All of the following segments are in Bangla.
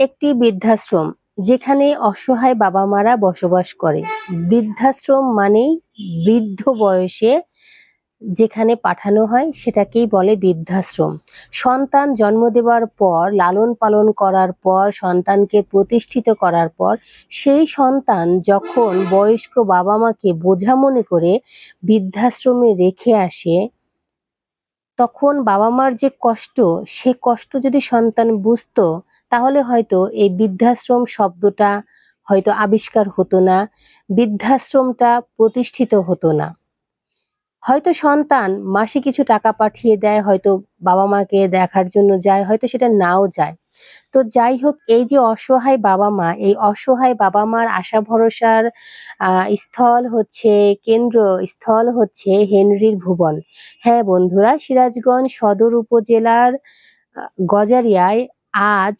একটি বৃদ্ধাশ্রম, যেখানে অসহায় বাবা মারা বসবাস করে। বৃদ্ধাশ্রম মানেই বৃদ্ধ বয়সে যেখানে পাঠানো হয়, সেটাকেই বলে বৃদ্ধাশ্রম। সন্তান জন্ম দেওয়ার পর, লালন পালন করার পর, সন্তানকে প্রতিষ্ঠিত করার পর, সেই সন্তান যখন বয়স্ক বাবা মাকে বোঝা মনে করে বৃদ্ধাশ্রমে রেখে আসে তখন বাবা মার যে কষ্ট, সে কষ্ট যদি সন্তান বুঝতো, তাহলে হয়তো এই বৃদ্ধাশ্রম শব্দটা হয়তো আবিষ্কার হতো না, বৃদ্ধাশ্রমটা প্রতিষ্ঠিত হতো না। হয়তো সন্তান মাসে কিছু টাকা পাঠিয়ে দেয়, হয়তো বাবা মাকে দেখার জন্য যায়, হয়তো সেটা নাও যায়। তো যাই হোক, এই যে অসহায় বাবা মা, এই অসহায় বাবা মার আশা ভরসার স্থল হচ্ছে কেন্দ্র, স্থল হচ্ছে হেনরির ভুবন। হ্যাঁ বন্ধুরা, সিরাজগঞ্জ সদর উপজেলার গজারিয়ায় আজ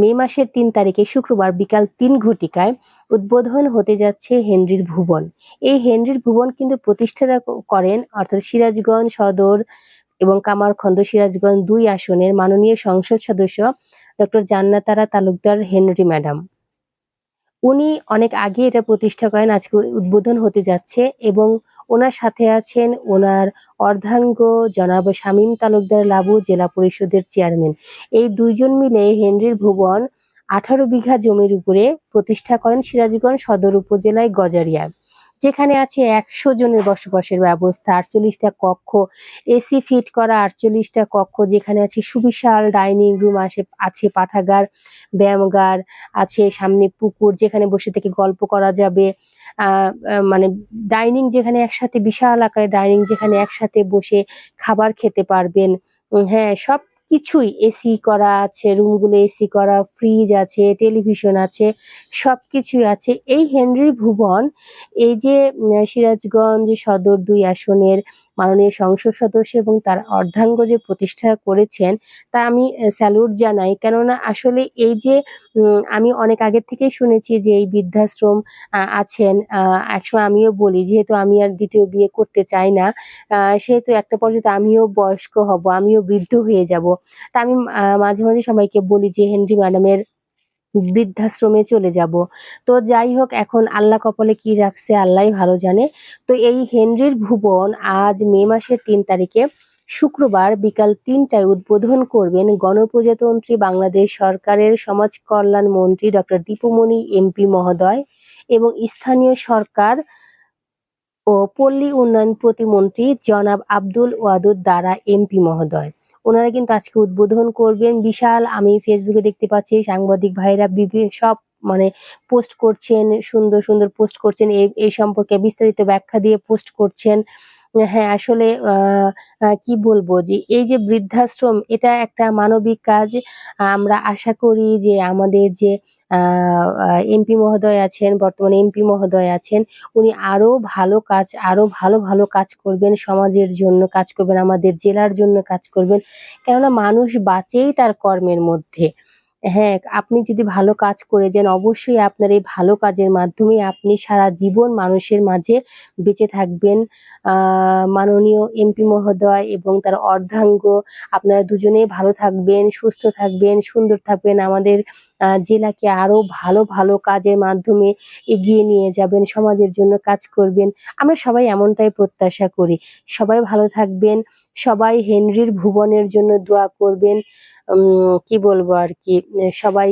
মে মাসের তিন তারিখে শুক্রবার বিকাল তিন ঘটিকায় উদ্বোধন হতে যাচ্ছে হেনরির ভুবন। এই হেনরির ভুবন কিন্তু প্রতিষ্ঠাতা করেন অর্থাৎ সিরাজগঞ্জ সদর এবং কামারখন্দ সিরাজগঞ্জ দুই আসনের মাননীয় সংসদ সদস্য doctor Jannatara Talukdar Henry madam. উনি অনেক আগে এটা প্রতিষ্ঠা করেন, আজকে উদ্বোধন হতে যাচ্ছে এবং ওনার সাথে আছেন ওনার অর্ধাঙ্গ জনাব শামীম তালুকদার লাবু, জেলা পরিষদের চেয়ারম্যান। এই দুইজন মিলে হেনরির ভুবন আঠারো বিঘা জমির উপরে প্রতিষ্ঠা করেন সিরাজগঞ্জ সদর উপজেলায় গজারিয়ায় যেখানে আছে একশো জনের বসবাসের ব্যবস্থা, আটচল্লিশটা কক্ষ, এসি ফিট করা আটচল্লিশটা কক্ষ, যেখানে আছে সুবিশাল ডাইনিং রুম আছে আছে পাঠাগার, ব্যায়ামগার, আছে সামনে পুকুর যেখানে বসে থেকে গল্প করা যাবে। মানে ডাইনিং যেখানে একসাথে, বিশাল আকারে ডাইনিং যেখানে একসাথে বসে খাবার খেতে পারবেন। হ্যাঁ সব কিছুই এসি করা আছে, রুমগুলো এসি করা ফ্রিজ আছে টেলিভিশন আছে সব কিছুই আছে। এই হেনরি ভুবন, এই যে সিরাজগঞ্জ সদর দুই আসনের মাননীয় সংসদ সদস্য এবং তার অর্ধাঙ্গ যে প্রতিষ্ঠা করেছেন, তা আমি স্যালুট জানাই। কেননা আসলে এই যে আমি অনেক আগের থেকেই শুনেছি যে এই বৃদ্ধাশ্রম আছেন একসময় আমিও বলি, যেহেতু আমি আর দ্বিতীয় বিয়ে করতে চাই না সেহেতু একটা পর্যায়ে আমিও বয়স্ক হব, আমিও বৃদ্ধ হয়ে যাব। তা আমি মাঝে মাঝে সবাইকে বলি যে, হেনরি ম্যাডামের বৃদ্ধাশ্রমে চলে যাব। তো যাই হোক, এখন আল্লাহ কপালে কি রাখছে আল্লাহই ভালো জানে। তো এই হেনরির ভুবন আজ মে মাসের তিন তারিখে শুক্রবার বিকাল তিনটায় উদ্বোধন করবেন গণপ্রজাতন্ত্রী বাংলাদেশ সরকারের সমাজ কল্যাণ মন্ত্রী ডক্টর দীপুমণি এমপি মহোদয় এবং স্থানীয় সরকার ও পল্লী উন্নয়ন প্রতিমন্ত্রী জনাব আব্দুল ওয়াদুদ দ্বারা এমপি মহোদয়। ওনারা কিন্তু আজকে উদ্বোধন করবেন। বিশাল, আমি ফেসবুকে দেখতে পাচ্ছি, সাংবাদিক ভাইরা বিভিন্ন সব মানে পোস্ট করছেন, সুন্দর সুন্দর পোস্ট করছেন। এই এই সম্পর্কে বিস্তারিত ব্যাখ্যা দিয়ে পোস্ট করছেন। হ্যাঁ আসলে কি বলব যে, এই যে বৃদ্ধাশ্রম, এটা একটা মানবিক কাজ। আমরা আশা করি যে আমাদের যে এমপি মহোদয় আছেন, বর্তমানে এমপি মহোদয় আছেন, উনি আরও ভালো কাজ আরও ভালো ভালো কাজ করবেন সমাজের জন্য, কাজ করবেন আমাদের জেলার জন্য কাজ করবেন। কেননা মানুষ বাঁচেই তার কর্মের মধ্যে। হ্যাঁ আপনি যদি ভালো কাজ করে যান, অবশ্যই আপনার এই ভালো কাজের মাধ্যমে আপনি সারা জীবন মানুষের মাঝে বেঁচে থাকবেন। মাননীয় এমপি মহোদয় এবং তার অর্ধাঙ্গ, আপনারা দুজনেই ভালো থাকবেন, সুস্থ থাকবেন, সুন্দর থাকবেন। আমাদের জেলাকে আরও ভালো ভালো কাজের মাধ্যমে এগিয়ে নিয়ে যাবেন, সমাজের জন্য কাজ করবেন। আমরা সবাই এমনটাই প্রত্যাশা করি। সবাই ভালো থাকবেন, সবাই হেনরির ভুবনের জন্য দোয়া করবেন। কি বলব আর কি? সবাই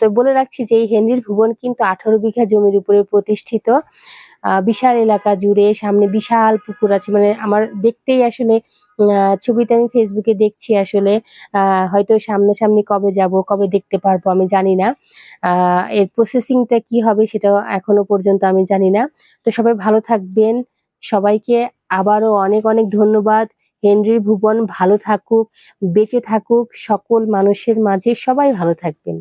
তো বলে রাখছি যে এই হেনরির ভুবন কিন্তু আঠারো বিঘা জমির উপরে প্রতিষ্ঠিত। বিশাল এলাকা জুড়ে সামনে বিশাল পুকুর আছে। মানে আমার দেখতেই আসলে ছবিতে আমি ফেসবুকে দেখছি আসলে হয়তো সামনাসামনি কবে যাব, কবে দেখতে পারব আমি জানি না। এর প্রসেসিংটা কি হবে সেটাও এখনও পর্যন্ত আমি জানি না। তো সবাই ভালো থাকবেন। সবাইকে আবারও অনেক অনেক ধন্যবাদ। হেনরি, ভুবন ভালো থাকুক, বেঁচে থাকুক, সকল মানুষের মাঝে সবাই ভালো থাকবেন।